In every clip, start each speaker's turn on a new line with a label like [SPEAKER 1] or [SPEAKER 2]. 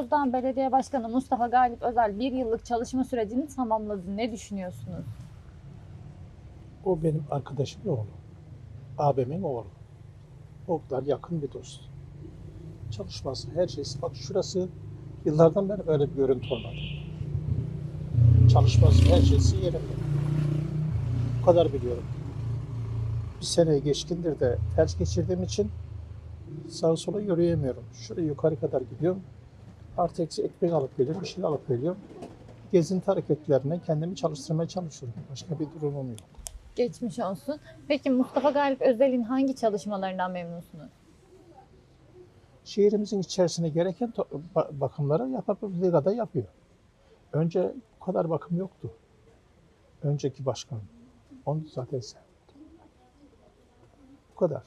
[SPEAKER 1] Bozdoğan Belediye Başkanı Mustafa Galip Özel bir yıllık çalışma sürecini tamamladı. Ne düşünüyorsunuz?
[SPEAKER 2] O benim arkadaşımın oğlu. Abimin oğlu. O kadar yakın bir dost. Çalışması, her şeysi. Bak şurası yıllardan beri böyle bir görüntü olmadı. Çalışması, her şeysi yerinde. Bu kadar biliyorum. Bir sene geçkindir de felç geçirdiğim için sağa sola yürüyemiyorum. Şuraya yukarı kadar gidiyorum. Artı eksi ekmek alıp geliyorum, bir şey alıp geliyorum. Gezinti hareketlerine kendimi çalıştırmaya çalışıyorum. Başka bir durumum yok.
[SPEAKER 1] Geçmiş olsun. Peki Mustafa Galip Özel'in hangi çalışmalarından memnunsunuz?
[SPEAKER 2] şehrimizin içerisine gereken bakımları yapabildiği kadar yapıyor. Önce bu kadar bakım yoktu. Önceki başkan. Onu zaten sevmedim. Bu kadar.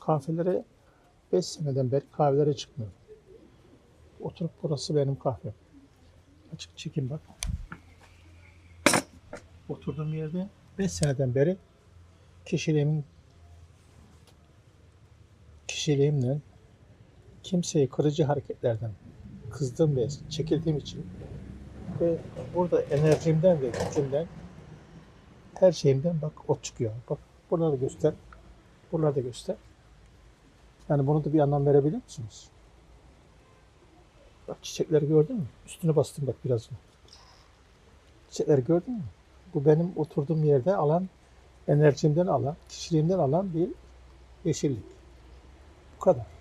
[SPEAKER 2] Kahvelere 5 seneden beri kahvelere çıkmıyorum. Oturup burası benim kahvem. Açık çekin bak. Oturduğum yerde 5 seneden beri kişiliğimin kişiliğimle kimseyi kırıcı hareketlerden kızdığım ve çekildiğim için ve burada enerjimden ve gücümden her şeyimden bak o çıkıyor. Bak buraları göster. Buraları da göster. Yani bunu da bir anlam verebiliyor musunuz? Bak çiçekleri gördün mü? Üstüne bastım bak biraz. Çiçekleri gördün mü? Bu benim oturduğum yerde alan, enerjimden alan, kişiliğimden alan bir yeşillik. Bu kadar.